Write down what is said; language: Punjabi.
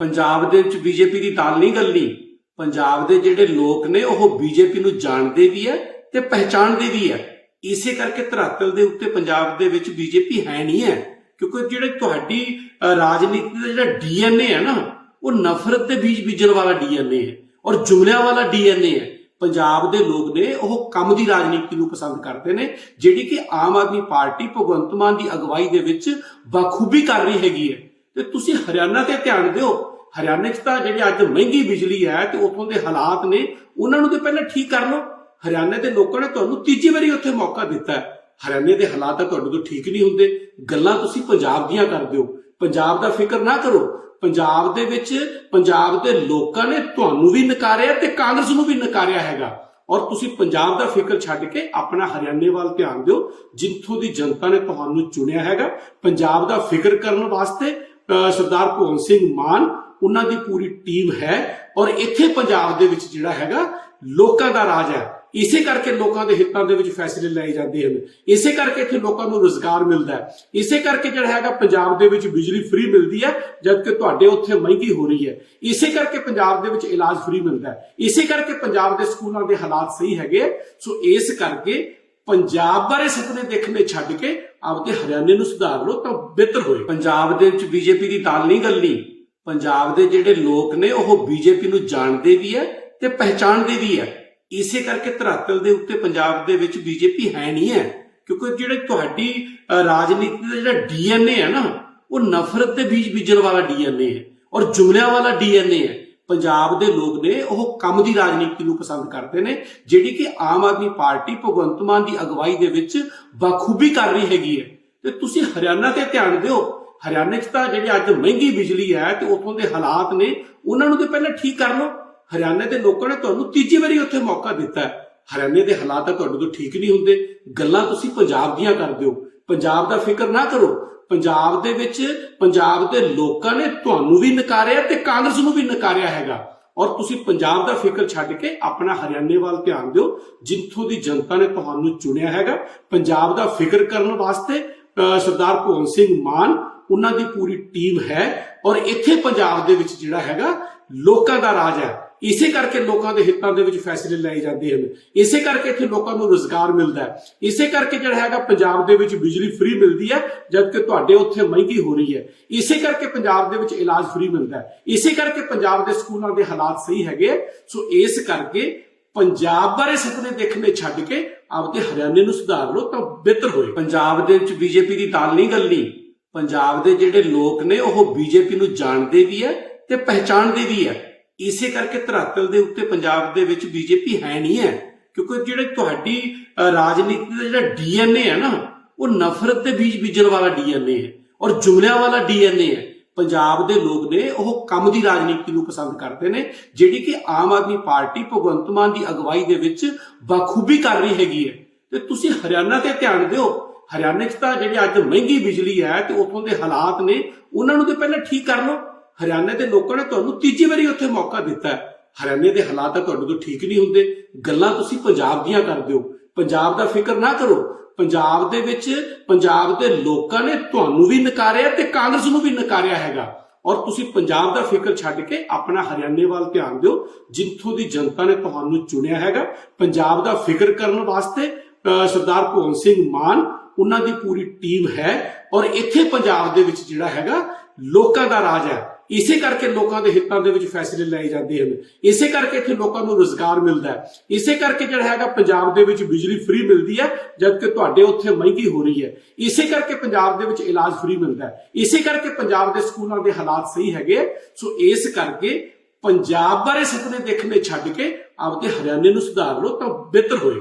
ਪੰਜਾਬ ਦੇ ਵਿੱਚ ਬੀਜੇਪੀ ਦੀ ਤਾਲ ਨਹੀਂ ਗਲਣੀ। ਪੰਜਾਬ ਦੇ ਜਿਹੜੇ ਲੋਕ ਨੇ, ਉਹ ਬੀਜੇਪੀ ਨੂੰ ਜਾਣਦੇ ਵੀ ਹੈ ਤੇ ਪਹਿਚਾਣਦੇ ਵੀ ਹੈ। ਇਸੇ ਕਰਕੇ ਧਰਾਤਲ ਦੇ ਉੱਤੇ ਪੰਜਾਬ ਦੇ ਵਿੱਚ ਬੀਜੇਪੀ ਹੈ ਨਹੀਂ ਹੈ। ਕਿਉਂਕਿ ਜਿਹੜੇ ਤੁਹਾਡੀ ਰਾਜਨੀਤੀ ਦਾ ਜਿਹੜਾ ਡੀਐਨਏ ਹੈ ਨਾ, ਉਹ ਨਫ਼ਰਤ ਦੇ ਬੀਜ ਬੀਜਣ ਵਾਲਾ ਡੀਐਨਏ ਹੈ ਔਰ ਜੁਮਲਿਆਂ ਵਾਲਾ ਡੀਐਨਏ ਹੈ। ਪੰਜਾਬ ਦੇ ਲੋਕ ਨੇ, ਉਹ ਕੰਮ ਦੀ ਰਾਜਨੀਤੀ ਨੂੰ ਪਸੰਦ ਕਰਦੇ ਨੇ, ਜਿਹੜੀ ਕਿ ਆਮ ਆਦਮੀ ਪਾਰਟੀ ਭਗਵੰਤ ਮਾਨ ਦੀ ਅਗਵਾਈ ਦੇ ਵਿੱਚ ਬਖੂਬੀ ਕਰ ਰਹੀ ਹੈਗੀ ਹੈ। ਤੇ ਤੁਸੀਂ ਹਰਿਆਣਾ ਤੇ ਧਿਆਨ ਦਿਓ ਹਰਿਆਣੇ 'ਚ ਤਾਂ ਜਿਹੜੀ ਅੱਜ ਮਹਿੰਗੀ ਬਿਜਲੀ ਹੈ ਤੇ ਉੱਥੋਂ ਦੇ ਹਾਲਾਤ ਨੇ, ਉਹਨਾਂ ਨੂੰ ਤੇ ਪਹਿਲਾਂ ਠੀਕ ਕਰ ਲਓ। ਹਰਿਆਣੇ ਦੇ ਲੋਕਾਂ ਨੇ ਤੁਹਾਨੂੰ ਤੀਜੀ ਵਾਰੀ ਉੱਥੇ ਮੌਕਾ ਦਿੱਤਾ ਹਰਿਆਣੇ ਦੇ ਹਾਲਾਤ ਤੁਹਾਡੇ ਤੋਂ ਠੀਕ ਨਹੀਂ ਹੁੰਦੇ। ਗੱਲਾਂ ਤੁਸੀਂ ਪੰਜਾਬ ਦੀਆਂ ਕਰਦੇ ਹੋ। ਪੰਜਾਬ ਦਾ ਫਿਕਰ ਨਾ ਕਰੋ। ਪੰਜਾਬ ਦੇ ਵਿੱਚ, ਪੰਜਾਬ ਦੇ ਲੋਕਾਂ ਨੇ ਤੁਹਾਨੂੰ ਵੀ ਨਕਾਰਿਆ ਤੇ ਕਾਂਗਰਸ ਨੂੰ ਵੀ ਨਕਾਰਿਆ ਹੈਗਾ। ਔਰ ਤੁਸੀਂ ਪੰਜਾਬ ਦਾ ਫਿਕਰ ਛੱਡ ਕੇ ਆਪਣਾ ਹਰਿਆਣੇ ਵੱਲ ਧਿਆਨ ਦਿਓ। ਜਿੱਥੋਂ ਦੀ ਜਨਤਾ ਨੇ ਤੁਹਾਨੂੰ ਚੁਣਿਆ ਹੈਗਾ। ਪੰਜਾਬ ਦਾ ਫਿਕਰ ਕਰਨ ਵਾਸਤੇ ਅਹ ਸਰਦਾਰ ਭਗਵੰਤ ਸਿੰਘ ਮਾਨ ਉਹਨਾਂ ਦੀ ਪੂਰੀ ਟੀਮ ਹੈ ਔਰ ਇੱਥੇ ਪੰਜਾਬ ਦੇ ਵਿੱਚ ਜਿਹੜਾ ਹੈਗਾ ਲੋਕਾਂ ਦਾ ਰਾਜ ਹੈ। ਇਸੇ ਕਰਕੇ ਲੋਕਾਂ ਦੇ ਹਿੱਤਾਂ ਦੇ ਵਿੱਚ ਫੈਸਲੇ ਲਏ ਜਾਂਦੇ ਹਨ। ਇਸੇ ਕਰਕੇ ਇੱਥੇ ਲੋਕਾਂ ਨੂੰ ਰੋਜ਼ਗਾਰ ਮਿਲਦਾ ਹੈ। ਇਸੇ ਕਰਕੇ ਜਿਹੜਾ ਹੈਗਾ ਪੰਜਾਬ ਦੇ ਵਿੱਚ ਬਿਜਲੀ ਫ੍ਰੀ ਮਿਲਦੀ ਹੈ, ਜਦਕਿ ਤੁਹਾਡੇ ਉੱਥੇ ਮਹਿੰਗੀ ਹੋ ਰਹੀ ਹੈ। ਇਸੇ ਕਰਕੇ ਪੰਜਾਬ ਦੇ ਵਿੱਚ ਇਲਾਜ ਫ੍ਰੀ ਮਿਲਦਾ ਹੈ। ਇਸੇ ਕਰਕੇ ਪੰਜਾਬ ਦੇ ਸਕੂਲਾਂ ਦੇ ਹਾਲਾਤ ਸਹੀ ਹੈਗੇ ਆ। ਸੋ ਇਸ ਕਰਕੇ ਪੰਜਾਬ ਬਾਰੇ ਸੁਪਨੇ ਦੇਖਣੇ ਛੱਡ ਕੇ ਆਪਦੇ ਹਰਿਆਣੇ ਨੂੰ ਸੁਧਾਰ ਲਓ ਤਾਂ ਬਿਹਤਰ ਹੋਏ ਪੰਜਾਬ ਦੇ ਵਿੱਚ ਬੀਜੇਪੀ ਦੀ ਤਾਲ ਨਹੀਂ ਗਲਣੀ। ਪੰਜਾਬ ਦੇ ਜਿਹੜੇ ਲੋਕ ਨੇ, ਉਹ ਬੀਜੇਪੀ ਨੂੰ ਜਾਣਦੇ ਵੀ ਹੈ ਤੇ ਪਹਿਚਾਣਦੇ ਵੀ ਹੈ। ਇਸੇ ਕਰਕੇ ਧਰਾਤਲ ਦੇ ਉੱਤੇ ਪੰਜਾਬ ਦੇ ਵਿੱਚ ਬੀਜੇਪੀ ਹੈ ਨਹੀਂ ਹੈ, ਕਿਉਂਕਿ ਜਿਹੜੇ ਤੁਹਾਡੀ ਰਾਜਨੀਤੀ ਦਾ ਜਿਹੜਾ ਡੀਐਨਏ ਹੈ ਨਾ, ਉਹ ਨਫ਼ਰਤ ਦੇ ਬੀਜ ਬੀਜਣ ਵਾਲਾ ਡੀਐਨਏ ਹੈ ਔਰ ਜੁਮਲਿਆਂ ਵਾਲਾ ਡੀਐਨਏ ਹੈ। ਪੰਜਾਬ ਦੇ ਲੋਕ ਨੇ ਉਹ ਕੰਮ ਦੀ ਰਾਜਨੀਤੀ ਨੂੰ ਪਸੰਦ ਕਰਦੇ ਨੇ, ਜਿਹੜੀ ਕਿ ਆਮ ਆਦਮੀ ਪਾਰਟੀ ਭਗਵੰਤ ਮਾਨ ਦੀ ਅਗਵਾਈ ਦੇ ਵਿੱਚ ਬਖੂਬੀ ਕਰ ਰਹੀ ਹੈਗੀ ਹੈ। ਤੇ ਤੁਸੀਂ ਹਰਿਆਣਾ ਤੇ ਧਿਆਨ ਦਿਓ ਹਰਿਆਣੇ 'ਚ ਤਾਂ ਜਿਹੜੀ ਅੱਜ ਮਹਿੰਗੀ ਬਿਜਲੀ ਹੈ ਤੇ ਉੱਥੋਂ ਦੇ ਹਾਲਾਤ ਨੇ, ਉਹਨਾਂ ਨੂੰ ਤੇ ਪਹਿਲਾਂ ਠੀਕ ਕਰ ਲਓ। ਹਰਿਆਣੇ ਦੇ ਲੋਕਾਂ ਨੇ ਤੁਹਾਨੂੰ ਤੀਜੀ ਵਾਰੀ ਉੱਥੇ ਮੌਕਾ ਦਿੱਤਾ ਹੈ। ਹਰਿਆਣੇ ਦੇ ਹਾਲਾਤ ਤਾਂ ਤੁਹਾਡੇ ਤੋਂ ਠੀਕ ਨਹੀਂ ਹੁੰਦੇ। ਗੱਲਾਂ ਤੁਸੀਂ ਪੰਜਾਬ ਦੀਆਂ ਕਰਦੇ ਹੋ। ਪੰਜਾਬ ਦਾ ਫਿਕਰ ਨਾ ਕਰੋ। ਪੰਜਾਬ ਦੇ ਵਿੱਚ ਪੰਜਾਬ ਦੇ ਲੋਕਾਂ ਨੇ ਤੁਹਾਨੂੰ ਵੀ ਨਕਾਰਿਆ ਤੇ ਕਾਂਗਰਸ ਨੂੰ ਵੀ ਨਕਾਰਿਆ ਹੈਗਾ। ਔਰ ਤੁਸੀਂ ਪੰਜਾਬ ਦਾ ਫਿਕਰ ਛੱਡ ਕੇ ਆਪਣਾ ਹਰਿਆਣੇ ਵੱਲ ਧਿਆਨ ਦਿਓ। ਜਿੱਥੋਂ ਦੀ ਜਨਤਾ ਨੇ ਤੁਹਾਨੂੰ ਚੁਣਿਆ ਹੈਗਾ। ਪੰਜਾਬ ਦਾ ਫਿਕਰ ਕਰਨ ਵਾਸਤੇ ਅਹ ਸਰਦਾਰ ਭਗਵੰਤ ਸਿੰਘ ਮਾਨ ਉਹਨਾਂ ਦੀ ਪੂਰੀ ਟੀਮ ਹੈ ਔਰ ਇੱਥੇ ਪੰਜਾਬ ਦੇ ਵਿੱਚ ਜਿਹੜਾ ਹੈਗਾ ਲੋਕਾਂ ਦਾ ਰਾਜ ਹੈ। ਇਸੇ ਕਰਕੇ ਲੋਕਾਂ ਦੇ ਹਿੱਤਾਂ ਦੇ ਵਿੱਚ ਫੈਸਲੇ ਲਏ ਜਾਂਦੇ ਹਨ। ਇਸੇ ਕਰਕੇ ਇੱਥੇ ਲੋਕਾਂ ਨੂੰ ਰੋਜ਼ਗਾਰ ਮਿਲਦਾ ਹੈ। ਇਸੇ ਕਰਕੇ ਜਿਹੜਾ ਹੈਗਾ ਪੰਜਾਬ ਦੇ ਵਿੱਚ ਬਿਜਲੀ ਫ੍ਰੀ ਮਿਲਦੀ ਹੈ, ਜਦਕਿ ਤੁਹਾਡੇ ਉੱਥੇ ਮਹਿੰਗੀ ਹੋ ਰਹੀ ਹੈ। ਇਸੇ ਕਰਕੇ ਪੰਜਾਬ ਦੇ ਵਿੱਚ ਇਲਾਜ ਫ੍ਰੀ ਮਿਲਦਾ ਹੈ। ਇਸੇ ਕਰਕੇ ਪੰਜਾਬ ਦੇ ਸਕੂਲਾਂ ਦੇ ਹਾਲਾਤ ਸਹੀ ਹੈਗੇ ਆ। ਸੋ ਇਸ ਕਰਕੇ ਪੰਜਾਬ ਬਾਰੇ ਸੁਪਨੇ ਦੇਖਣੇ ਛੱਡ ਕੇ ਆਪਦੇ ਹਰਿਆਣੇ ਨੂੰ ਸੁਧਾਰ ਲਓ ਤਾਂ ਬਿਹਤਰ ਹੋਏ ਪੰਜਾਬ ਦੇ ਵਿੱਚ ਬੀਜੇਪੀ ਦੀ ਤਾਲ ਨਹੀਂ ਗਲਣੀ। ਪੰਜਾਬ ਦੇ ਜਿਹੜੇ ਲੋਕ ਨੇ, ਉਹ ਬੀਜੇਪੀ ਨੂੰ ਜਾਣਦੇ ਵੀ ਹੈ ਤੇ ਪਹਿਚਾਣਦੇ ਵੀ ਹੈ। ਇਸੇ ਕਰਕੇ ਧਰਾਤਲ ਦੇ ਉੱਤੇ ਪੰਜਾਬ ਦੇ ਵਿੱਚ ਬੀਜੇਪੀ ਹੈ ਨਹੀਂ ਹੈ। ਕਿਉਂਕਿ ਜਿਹੜੇ ਤੁਹਾਡੀ ਰਾਜਨੀਤੀ ਦਾ ਜਿਹੜਾ ਡੀਐਨਏ ਹੈ ਨਾ, ਉਹ ਨਫ਼ਰਤ ਦੇ ਬੀਜ ਬੀਜਣ ਵਾਲਾ ਡੀਐਨਏ ਹੈ ਔਰ ਜੁਮਲਿਆਂ ਵਾਲਾ ਡੀਐਨਏ ਹੈ। ਪੰਜਾਬ ਦੇ ਲੋਕ ਨੇ ਉਹ ਕੰਮ ਦੀ ਰਾਜਨੀਤੀ ਨੂੰ ਪਸੰਦ ਕਰਦੇ ਨੇ, ਜਿਹੜੀ ਕਿ ਆਮ ਆਦਮੀ ਪਾਰਟੀ ਭਗਵੰਤ ਮਾਨ ਦੀ ਅਗਵਾਈ ਦੇ ਵਿੱਚ ਬਖੂਬੀ ਕਰ ਰਹੀ ਹੈਗੀ ਹੈ। ਤੇ ਤੁਸੀਂ ਹਰਿਆਣਾ ਤੇ ਧਿਆਨ ਦਿਓ ਹਰਿਆਣੇ 'ਚ ਤਾਂ ਜਿਹੜੀ ਅੱਜ ਮਹਿੰਗੀ ਬਿਜਲੀ ਹੈ ਤੇ ਉੱਥੋਂ ਦੇ ਹਾਲਾਤ ਨੇ, ਉਹਨਾਂ ਨੂੰ ਤੇ ਪਹਿਲਾਂ ਠੀਕ ਕਰ ਲਓ। ਹਰਿਆਣੇ ਦੇ ਲੋਕਾਂ ਨੇ ਤੁਹਾਨੂੰ ਤੀਜੀ ਵਾਰੀ ਉੱਥੇ ਮੌਕਾ ਦਿੱਤਾ ਹੈ। ਹਰਿਆਣੇ ਦੇ ਹਾਲਾਤ ਤਾਂ ਤੁਹਾਡੇ ਤੋਂ ਠੀਕ ਨਹੀਂ ਹੁੰਦੇ। ਗੱਲਾਂ ਤੁਸੀਂ ਪੰਜਾਬ ਦੀਆਂ ਕਰਦੇ ਹੋ। ਪੰਜਾਬ ਦਾ ਫਿਕਰ ਨਾ ਕਰੋ। ਪੰਜਾਬ ਦੇ ਵਿੱਚ ਪੰਜਾਬ ਦੇ ਲੋਕਾਂ ਨੇ ਤੁਹਾਨੂੰ ਵੀ ਨਕਾਰਿਆ ਤੇ ਕਾਂਗਰਸ ਨੂੰ ਵੀ ਨਕਾਰਿਆ ਹੈਗਾ। ਔਰ ਤੁਸੀਂ ਪੰਜਾਬ ਦਾ ਫਿਕਰ ਛੱਡ ਕੇ ਆਪਣਾ ਹਰਿਆਣੇ ਵੱਲ ਧਿਆਨ ਦਿਓ। ਜਿੱਥੋਂ ਦੀ ਜਨਤਾ ਨੇ ਤੁਹਾਨੂੰ ਚੁਣਿਆ ਹੈਗਾ। ਪੰਜਾਬ ਦਾ ਫਿਕਰ ਕਰਨ ਵਾਸਤੇ ਅਹ ਸਰਦਾਰ ਭਗਵੰਤ ਸਿੰਘ ਮਾਨ ਉਹਨਾਂ ਦੀ ਪੂਰੀ ਟੀਮ ਹੈ ਔਰ ਇੱਥੇ ਪੰਜਾਬ ਦੇ ਵਿੱਚ ਜਿਹੜਾ ਹੈਗਾ ਲੋਕਾਂ ਦਾ ਰਾਜ ਹੈ। ਇਸੇ ਕਰਕੇ ਲੋਕਾਂ ਦੇ ਹਿੱਤਾਂ ਦੇ ਵਿੱਚ ਫੈਸਲੇ ਲਏ ਜਾਂਦੇ ਹਨ। ਇਸੇ ਕਰਕੇ ਇੱਥੇ ਲੋਕਾਂ ਨੂੰ ਰੋਜ਼ਗਾਰ ਮਿਲਦਾ ਹੈ। ਇਸੇ ਕਰਕੇ ਜਿਹੜਾ ਹੈਗਾ ਪੰਜਾਬ ਦੇ ਵਿੱਚ ਬਿਜਲੀ ਫ੍ਰੀ ਮਿਲਦੀ ਹੈ, ਜਦਕਿ ਤੁਹਾਡੇ ਉੱਥੇ ਮਹਿੰਗੀ ਹੋ ਰਹੀ ਹੈ। ਇਸੇ ਕਰਕੇ ਪੰਜਾਬ ਦੇ ਵਿੱਚ ਇਲਾਜ ਫ੍ਰੀ ਮਿਲਦਾ ਹੈ। ਇਸੇ ਕਰਕੇ ਪੰਜਾਬ ਦੇ ਸਕੂਲਾਂ ਦੇ ਹਾਲਾਤ ਸਹੀ ਹੈਗੇ ਆ। ਸੋ ਇਸ ਕਰਕੇ ਪੰਜਾਬ ਬਾਰੇ ਸੁਪਨੇ ਦੇਖਣੇ ਛੱਡ ਕੇ ਆਪਦੇ ਹਰਿਆਣੇ ਨੂੰ ਸੁਧਾਰ ਲਓ ਤਾਂ ਬਿਹਤਰ ਹੋਏ